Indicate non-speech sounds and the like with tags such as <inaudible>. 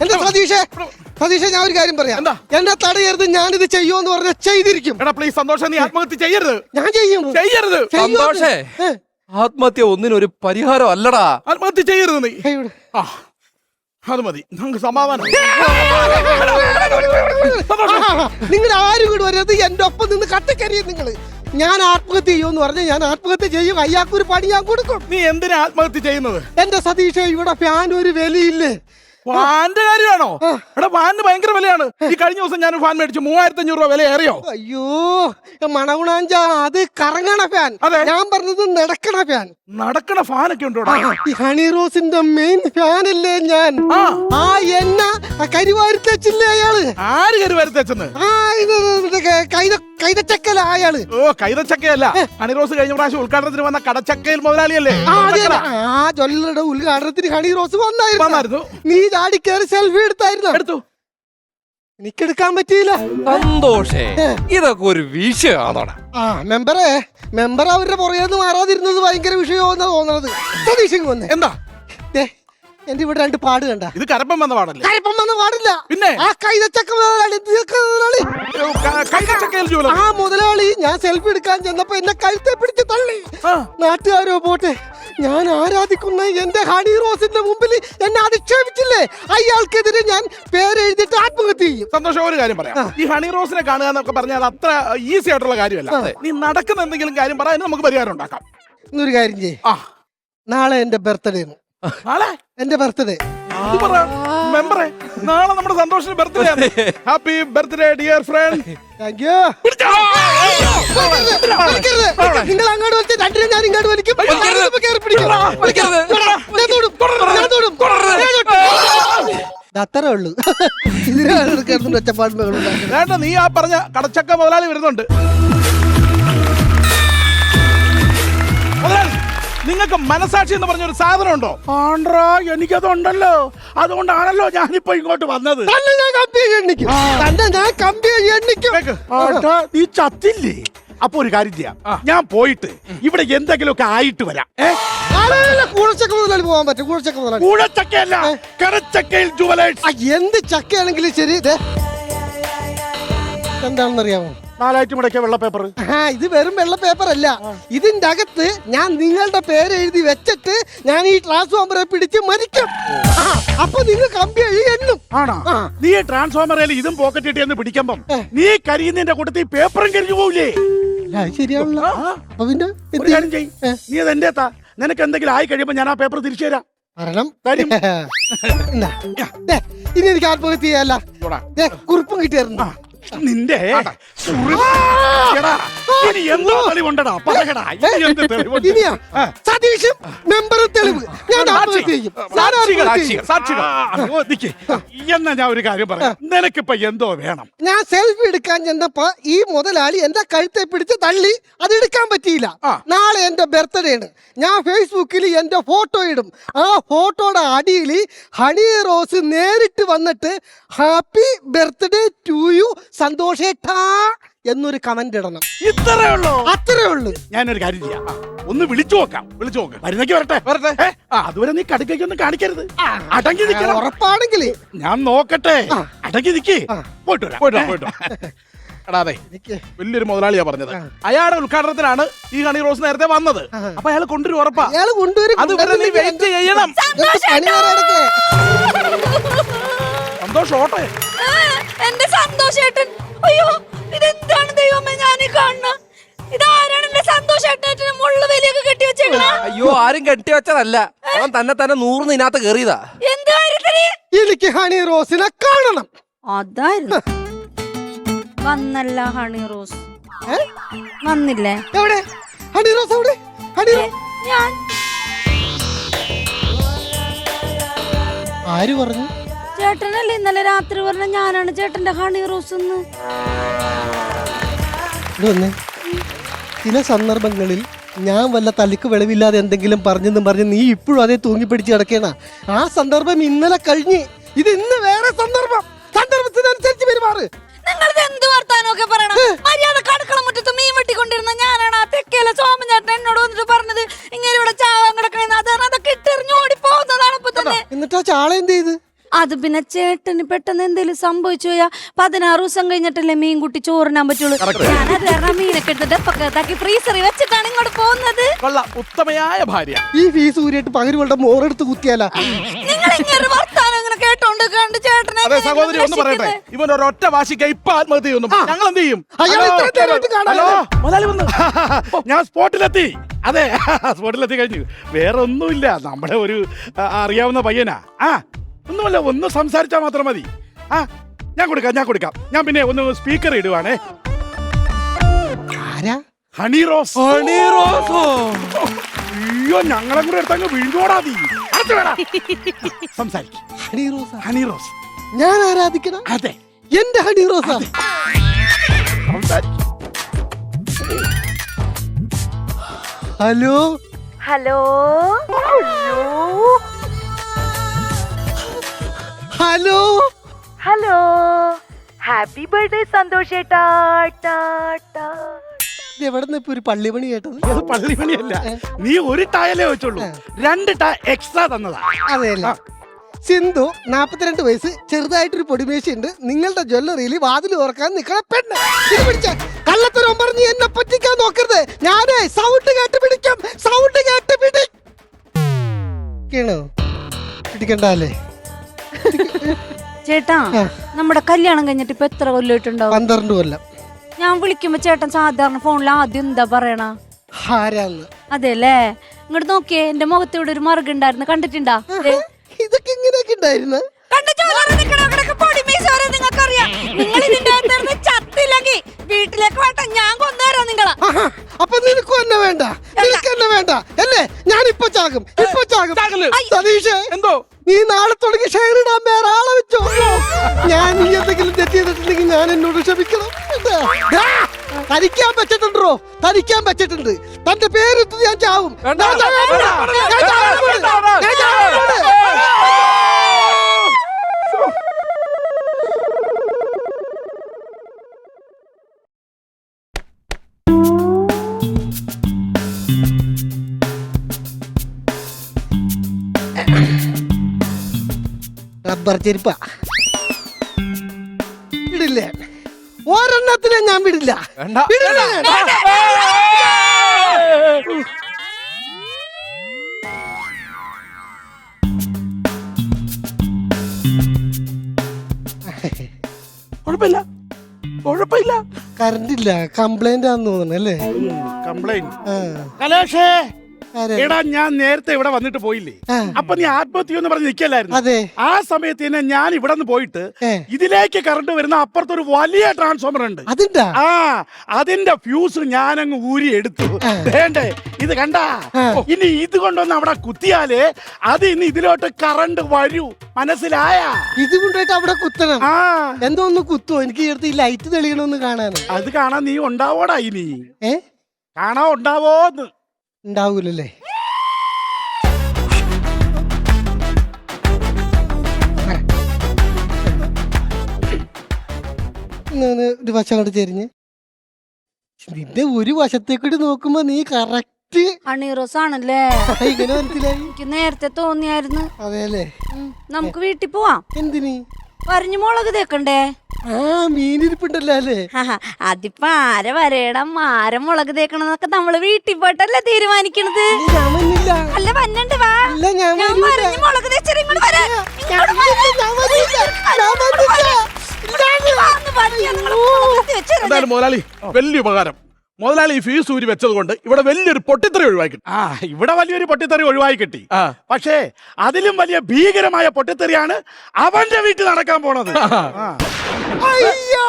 എന്റെ പ്രതീക്ഷ പ്രതീക്ഷ ഞാൻ ഒരു കാര്യം പറയാം എന്താ? എന്നെ തടയരുത് ഞാനിത് ചെയ്യുമെന്ന് പറഞ്ഞ ചെയ്തിരിക്കും എടാ പ്ലീസ് സന്തോഷം നീ ആത്മഹത്യ ചെയ്യരുത് ഞാൻ ചെയ്യും ചെയ്യരുത് ചെയ്യും. സന്തോഷേ ആത്മഹത്യ ഒന്നിനൊരു പരിഹാരം അല്ലടാ ആത്മഹത്യ ചെയ്യരുത് നീ. ആ അത് മതി നമുക്ക് സമാധാനം നിങ്ങൾ ആരും കൂടെ വരരുത് എന്റെ ഒപ്പം നിന്ന് കട്ടക്കരിയും നിങ്ങൾ ഞാൻ ആത്മഹത്യ ചെയ്യുമെന്ന് പറഞ്ഞാൽ ഞാൻ ആത്മഹത്യ ചെയ്യും. അയ്യാക്കൊരു പണി ഞാൻ കൊടുക്കും. നീ എന്തിനാ ആത്മഹത്യ ചെയ്യുന്നത്? എന്റെ സതീഷ ഇവിടെ ഫാൻ ഒരു വിലയില്ലേ. ഫാന്റെ കാര്യമാണോ? എടാ ഫാനിന് ഭയങ്കര വിലയാണ്. ഈ കഴിഞ്ഞ ദിവസം ഞാൻ ഫാൻ മേടിച്ചു. മൂവായിരത്തി അഞ്ഞൂറ് രൂപ വില ഏറിയോ അയ്യോ മണകുണാഞ്ച അത് കറങ്ങണ ഫാൻ അതെ. ഞാൻ പറഞ്ഞത് നടക്കണ ഫാൻ നടക്കണ ഫാനൊക്കെ ഉണ്ടോടാ? ഈ ഹണി റോസിന്റെ മെയിൻ ഫാൻ അല്ലേ ഞാൻ? ആ. എന്നാ കരിവാരി തെച്ചില്ലേ അയാൾ? ആര് കരിവാരി തെച്ചെന്ന് ആ കൈതച്ചക്കല അയാൾ ഓ കൈതച്ചക്കയല്ല. ഹണിറോസ് കഴിഞ്ഞ പ്രാവശ്യം ഉദ്ഘാടനത്തിന് വന്ന കടച്ചക്കയിൽ മുതലാളിയല്ലേ? ആ ജ്വല്ലറിയുടെ ഉദ്ഘാടനത്തിന് ഹണിറോസ് വന്നായിരുന്നു. നീ ചാടി കയറി സെൽഫി എടുത്തായിരുന്നു? എടുത്തു. എനിക്കെടുക്കാൻ പറ്റിയില്ല. സന്തോഷേ. ഇതൊക്കെ ഒരു വിഷയമാണോടാ ആ മെമ്പറെ മെമ്പർ അവരുടെ പുറകേന്ന് മാറാതിരുന്നത് ഭയങ്കര വിഷയമാണെന്നാ തോന്നുന്നത് സതീഷിങ് വന്നേ. എന്താ? ദേ, എന്റെ ഇവിടെ രണ്ട് പാട് കണ്ട. ഇത് കരപ്പം വന്ന പാടല്ലേ? കരപ്പം പാടില്ല. പിന്നെ? ആ കൈതച്ചക്ക മുതലാളി ഇതൊക്കെ മുതലാളി ഏ, കൈതച്ചക്കയിൽ ജോലി? ആ മുതലാളി ഞാൻ സെൽഫി എടുക്കാൻ ചെന്നപ്പോ എന്നെ കഴുത്തെ പിടിച്ച് തള്ളി. നാട്ടുകാരോ പോട്ടെ. ഞാൻ ആരാധിക്കുന്ന എന്റെ ഹണി റോസിന്റെ മുമ്പിൽ എന്നെ അധിക്ഷേപിച്ചില്ലേ? അയാൾക്കെതിരെ ഞാൻ പേരെഴുതിട്ട് ആത്മഹത്യ ചെയ്യും. സന്തോഷം ഒരു കാര്യം പറയാം. ഈ ഹണി റോസിനെ കാണുക എന്നൊക്കെ പറഞ്ഞാൽ അത് അത്ര ഈസി ആയിട്ടുള്ള കാര്യമല്ല. നീ നടക്കുന്ന എന്തെങ്കിലും കാര്യം പറയാൻ നമുക്ക് പരിഹാരം ഉണ്ടാക്കാം. ഇന്നൊരു കാര്യം ചെയ്യേ. നാളെ എന്റെ ബർത്ത്ഡേ നാളെ? എന്റെ ബർത്ത്ഡേ ഇത് പറ മെമ്പറെ നാളെ നമ്മുടെ സന്തോഷിന്റെ ബർത്ത്ഡേ ആണ്. Happy birthday dear friend thank you നിങ്ങൾ അങ്ങോട്ട് വലിച്ച രണ്ടിനും ഞാൻ ഇങ്ങോട്ട് വലിക്കും. കേറി പിടിക്കും. ഞാൻ തൊടും. ഞാൻ തൊടും. ഞാൻ തൊടും. ഇത് അത്രേ ഉള്ളൂ. ഇതിനാണ് ഒച്ചപ്പാടും ബഹളവും വേണ്ട നീ ആ പറഞ്ഞ കടച്ചക്ക മുതലാളി വരുന്നുണ്ട്. മുതലാളി നിങ്ങൾക്ക് മനസാക്ഷി എന്ന് പറഞ്ഞൊരു സാധനം ഉണ്ടോ ആണ്ട്രാ എനിക്കതുണ്ടല്ലോ. അതുകൊണ്ടാണല്ലോ ഞാനിപ്പോ ഇങ്ങോട്ട് വന്നത്. തന്നെ ഞാൻ എണ്ണിക്കും. തന്നെ ഞാൻ എണ്ണിക്കും. ആട്ടാ, നീ ചത്തില്ലേ? അപ്പൊ ഒരു കാര്യം ചെയ്യാം. ഞാൻ പോയിട്ട് ഇവിടെ എന്തെങ്കിലും ഒക്കെ ആയിട്ട് വരാം. ഏ? ആളുകളെ കൂടച്ചക്ക മുതലാളി പോകാൻ പറ്റും കൂടച്ചക്ക മുതലാളി. കൂഴച്ചക്കയല്ല കടച്ചക്കയിൽ ജുവലേഴ്സ്. ആ, എന്ത് ചക്കയാണെങ്കിലും ശരി. ദേ. എന്താണെന്ന് അറിയാമോ നാലായിട്ട് മുടക്കിയ വെള്ള പേപ്പർ ആ ഇത് വെറും വെള്ള പേപ്പർ അല്ല. ഇതിന്റെ അകത്ത് ഞാൻ നിങ്ങളുടെ പേര് എഴുതി വെച്ചിട്ട് ഞാൻ ഈ ട്രാൻസ്ഫോമറെ പിടിച്ച് മരിക്കും. അപ്പൊ നിങ്ങൾ കമ്പി എണ്ണും. ആണോ. നീ ട്രാൻസ്ഫോമറിൽ ഇതും പോക്കറ്റ് ഇട്ടി എന്ന് പിടിക്കുമ്പം നീ കരിയുന്നതിന്റെ കൂട്ടത്തിൽ പേപ്പറും കരിഞ്ഞു പോവില്ലേ? ശരിയാണല്ലോ. പിന്നെ നീ അത് എന്റെ എത്താ നിനക്ക് എന്തെങ്കിലും ആയി കഴിയുമ്പോ ഞാൻ ആ പേപ്പർ തിരിച്ചു തരാം. <laughs> ദേ, ഇനി എനിക്ക് ആത്മഹത്യ ചെയ്യാല്ല കുറിപ്പും കിട്ടിയായിരുന്നു. നിന്റെ. സതീഷും മെമ്പറും തെളിവ്. ഞാൻ എന്നാ ഞാൻ ഒരു കാര്യം പറയാം. നിനക്കിപ്പോ എന്തോ വേണം? ഞാൻ സെൽഫി എടുക്കാൻ ചെന്നപ്പോ ഈ മുതലാളി എന്റെ കഴുത്തെ പിടിച്ച് തള്ളി അത് എടുക്കാൻ പറ്റിയില്ല. നാളെ എന്റെ ബർത്ത്ഡേ ആണ് ഞാൻ ഫേസ്ബുക്കിൽ എന്റെ ഫോട്ടോ ഇടും. ആ ഫോട്ടോയുടെ അടിയിൽ ഹണി റോസ് നേരിട്ട് വന്നിട്ട് ഹാപ്പി ബർത്ത്ഡേ യു സന്തോഷേട്ടാ എന്നൊരു കമന്റ് ഇടണം. ഇത്രേ ഉള്ളൂ. അത്രേ ഉള്ളൂ. ഞാൻ ഒരു കാര്യം ചെയ്യാം. ഒന്ന് വിളിച്ചു നോക്കാം. വിളിച്ചു നോക്ക്. വരുന്നേക്ക് വരട്ടെ. വരട്ടെ. ഏ, ആ, അതുവരെ നീ കടുക്കൊന്നും കാണിക്കരുത്. അടങ്ങി നിൽക്കണം ഉറപ്പാണെങ്കിൽ ഞാൻ നോക്കട്ടെ. അടങ്ങി നിക്ക്. പോയിട്ട് വരാം. പോയിട്ടോ പോയിട്ടോ എടാ അതെ. വലിയൊരു മുതലാളിയാ പറഞ്ഞത്. അയാളുടെ ഉദ്ഘാടനത്തിനാണ് ഈ ഹണി റോസ് നേരത്തെ വന്നത്. അപ്പൊ അയാൾ കൊണ്ടുവരും ഉറപ്പാ. അയാൾ കൊണ്ടുവരും. അത് വരെ നീ വെയിറ്റ് ചെയ്യണം. സന്തോഷം ഓട്ടെ. ആ, എന്റെ സന്തോഷേട്ടൻ. അയ്യോ ഇതെന്താണ് ദൈവമേ ഞാൻ കാണുന്നത് കാണുന്ന? ഇതാരാണ് എന്റെ സന്തോഷേട്ടനെ മുള്ള വലിയൊക്കെ കെട്ടി വെച്ചേക്കണ? അയ്യോ ആരും കെട്ടി വെച്ചതല്ല. അവൻ തന്നെ തന്നെ നൂറിന് ഇതിനകത്ത് കയറിയതാ എന്ത് കാര്യത്തിന്? എനിക്ക് ഹണി റോസിനെ കാണണം. അതായിരുന്നു. വന്നല്ല ഹണി റോസ്. വന്നില്ലേ? എവിടെ? ഹണി റോസ് എവിടെ? ഹണി റോസ് ഞാൻ. ആര് പറഞ്ഞു? ചേട്ടനല്ലേ? ഇന്നലെ രാത്രി പറഞ്ഞ ഞാനാണ് ചേട്ടന്റെ ഹണി റോസ് ചില സന്ദർഭങ്ങളിൽ ഞാൻ വല്ല തലക്ക് വിളവില്ലാതെ എന്തെങ്കിലും പറഞ്ഞെന്നും പറഞ്ഞ് നീ ഇപ്പോഴും അതേ തൂങ്ങിപ്പിടിച്ച് കിടക്കണ. ആ സന്ദർഭം ഇന്നലെ കഴിഞ്ഞ്. ഇത് ഇന്ന് വേറെ സന്ദർഭം. സന്ദർഭത്തിനനുസരിച്ച് പെരുമാറ്. എന്നിട്ടാ എന്ത് മര്യാദ ഞാനാണ് ആ വന്നിട്ട് ഇവിടെ ചാള എന്ത് ചെയ്ത്? അത് പിന്നെ ചേട്ടന് പെട്ടെന്ന് എന്തെങ്കിലും സംഭവിച്ചു പോയാ പതിനാറ് ദിവസം കഴിഞ്ഞിട്ടല്ലേ മീൻ കുട്ടി ചോറിനാൻ പറ്റുള്ളൂ. ഞാനത് കാരണം മീനൊക്കെ എടുത്തിട്ട് പക്കത്താക്കി ഫ്രീസറിൽ വെച്ചിട്ടാണ് ഇങ്ങോട്ട് പോകുന്നത്. കൊള്ളാം. ഉത്തമയായ ഭാര്യ. ഈ ഫീസ് ഊരിയിട്ട് പകര് വെള്ളം മോറെടുത്ത് കുത്തിയാലാ. നിങ്ങൾ ഇങ്ങനെ വർത്താനം ഇങ്ങനെ കേട്ടോണ്ട് കണ്ട് ചേട്ടനെ അതെ സഹോദരി ഒന്ന് പറയട്ടെ? ഇവൻ ഒരൊറ്റ വാശിക്ക ഇപ്പൊ ആത്മഹത്യ ചെയ്യുന്നു. ഞങ്ങൾ എന്ത് ചെയ്യും? അയ്യോ, ഹലോ. മുതലാളി വന്നു. <laughs> ഞാൻ സ്പോട്ടിലെത്തി. അതെ <laughs> സ്പോട്ടിലെത്തി കഴിഞ്ഞു. വേറെ ഒന്നുമില്ല നമ്മുടെ ഒരു അറിയാവുന്ന പയ്യനാ. ആ ഒന്നുമല്ല ഒന്ന് സംസാരിച്ചാൽ മാത്രം മതി. ആ ഞാൻ കൊടുക്കാം ഞാൻ കൊടുക്കാം. ഞാൻ പിന്നെ ഒന്ന് സ്പീക്കർ ഇടുവാണേ. ആരാ? ഹണി റോസ്. ഹണി റോസ്. അയ്യോ ഞങ്ങളെ കൂടെ എടുത്തങ്ങ് വിഴുങ്ങോടാ നീ. അടുത്ത വേടാ. സംസാരിക്ക്. ഹണി റോസ്? ഹണി റോസ്. ഞാൻ ആരാധിക്കണ? അതെ. എന്റെ Honey Rose? Hello? Hello? Hello? Hello. Hello. Happy birthday സന്തോഷേട്ടാ ടാ, ടാ. എവിടെ നിന്ന് ഇപ്പൊ ഒരു പള്ളിപണി കേട്ടത്? അത് പള്ളിമണിയല്ല നീ ഒരു ടയലേ വെച്ചോളൂ. രണ്ട് ടാ എക്സ്ട്രാ തന്നതാ. അതെയല്ല? സിന്ധു നാപ്പത്തിരണ്ട് വയസ്സ് ചെറുതായിട്ടൊരു പൊടിമേശയുണ്ട്. നിങ്ങളുടെ ജ്വല്ലറിയിൽ വാതിൽ ഓർക്കാൻ നിൽക്കണ പെണ്ണ്. ഇത് പിടിച്ച. കള്ളത്തരം പറഞ്ഞ് എന്നെ പറ്റിക്കാൻ നോക്കരുത്. ഞാനേ സൗണ്ട് കേട്ട് പിടിക്കാം സൗണ്ട് കേട്ട് പിടി കേണോ പിടിക്കണ്ടല്ലേ ചേട്ടാ നമ്മുടെ കല്യാണം കഴിഞ്ഞിട്ട് ഇപ്പൊ എത്ര കൊല്ലമായിട്ടുണ്ടാവും പന്ത്രണ്ട് കൊല്ലം. ഞാൻ വിളിക്കുമ്പോ ചേട്ടൻ സാധാരണ ഫോണിൽ ആദ്യം എന്താ പറയണ? ആരാന്ന്? അതെല്ലേ ഇങ്ങോട്ട് നോക്കിയേ എന്റെ മുഖത്ത് ഇവിടെ ഒരു മറുക ഉണ്ടായിരുന്നു കണ്ടിട്ടുണ്ടാ? ദേ. ഇതൊക്കെ ഇങ്ങനെയൊക്കെ ഉണ്ടായിരുന്നു കണ്ട നിക്കണ പൊടി നിങ്ങൾക്കറിയാം. നിങ്ങൾ ഇതിന്റെ അകത്തിരുന്ന് ചത്തില്ലെങ്കിൽ വീട്ടിലേക്ക് വേണ്ട ഞാൻ കൊന്നുതരാം നിങ്ങളെ. ആഹാ, അപ്പൊ നിനക്കും എന്നെ വേണ്ട നിനക്ക് എന്നെ വേണ്ട അല്ലേ? ഞാൻ ഇപ്പൊ ചാകും ഇപ്പൊ ചാകും. സതീഷേ. എന്തോ? നീ നാളെ തുടങ്ങി ഷെയർ ഇടാൻ വേറെ ആളെ വെച്ചോ. ഞാൻ നീ എന്തെങ്കിലും തെറ്റ് ചെയ്തിട്ടുണ്ടെങ്കിൽ ഞാൻ എന്നോട് ക്ഷമിക്കണം. തരിക്കാൻ തനിക്കാൻ പറ്റിട്ടുണ്ടോ തനിക്കാൻ പറ്റിട്ടുണ്ട് തന്റെ പേരിട്ട് ഞാൻ ചാവും. റബ്ബർ ചെരുപ്പ. ഇടില്ലേ? ഒരെണ്ണത്തിനെ ഞാൻ വിടില്ല. വേണ്ട. വിടില്ല. ഞാൻ. കുഴപ്പമില്ല. കുഴപ്പമില്ല. കറണ്ട് ഇല്ല കംപ്ലൈന്റ് ആണെന്ന് തോന്നുന്നു അല്ലേ? കംപ്ലൈന്റ്. ആ. കലേഷേ? എടാ ഞാൻ നേരത്തെ ഇവിടെ വന്നിട്ട് പോയില്ലേ. അപ്പൊ നീ ആത്മഹത്യ എന്ന് പറഞ്ഞ് നിക്കല്ലായിരുന്നു ആ സമയത്ത് തന്നെ ഞാൻ ഇവിടെ നിന്ന് പോയിട്ട് ഇതിലേക്ക് കറണ്ട് വരുന്ന അപ്പുറത്തൊരു വലിയ ട്രാൻസ്ഫോമർ ഉണ്ട്. ആ അതിന്റെ ഫ്യൂസ് ഞാനങ്ങ് ഊരി എടുത്തു വേണ്ടേ? ഇത് കണ്ട? ഇനി ഇത് കൊണ്ടൊന്ന് അവിടെ കുത്തിയാലേ അത് ഇനി ഇതിലോട്ട് കറണ്ട് വരൂ. മനസ്സിലായ? ഇത് കൊണ്ടുപോയിട്ട് അവിടെ കുത്തണം. ആ. എന്തോ ഒന്ന് കുത്തുവോ എനിക്ക് ഈ ഈ ലൈറ്റ് തെളിയണമെന്ന് കാണാൻ അത് കാണാൻ നീ ഉണ്ടാവോടാ ഇനി? ഏ? കാണാൻ ഉണ്ടാവോന്ന്. ഉണ്ടാവൂലല്ലേ? ഒരു വശം കണ്ട് ചെരിഞ്ഞ്. നിന്റെ ഒരു വശത്തേക്കൂടി നോക്കുമ്പോ നീ കറക്റ്റ് അണീറോസ് ആണല്ലേ? ഇങ്ങനെ മനസ്സിലായി? എനിക്ക് നേരത്തെ തോന്നിയായിരുന്നു. അതെല്ലേ അല്ലേ നമുക്ക് വീട്ടിൽ പോവാം. എന്തിനീ? പറഞ്ഞു മുളക് തേക്കണ്ടേ? ആ മീനിരിപ്പുണ്ടല്ലോ അല്ലേ? അതിപ്പോ ആരെ വരേടാ? ആരെ മുളക് തേക്കണം എന്നൊക്കെ നമ്മൾ വീട്ടിൽ പോയിട്ടല്ലേ തീരുമാനിക്കണത്? അല്ല വന്നണ്ട് വാ. മുളക്. എന്തായാലും മുതലാളി വലിയ ഉപകാരം. മുതലാളി ഫീസ് ഊരി വെച്ചത് കൊണ്ട് ഇവിടെ വലിയൊരു പൊട്ടിത്തെറി ഒഴിവാക്കി ആ ഇവിടെ വലിയൊരു പൊട്ടിത്തെറി ഒഴിവായി കിട്ടി. പക്ഷേ അതിലും വലിയ ഭീകരമായ പൊട്ടിത്തെറിയാണ് അവന്റെ വീട്ടിൽ നടക്കാൻ പോണത്. ആ. അയ്യോ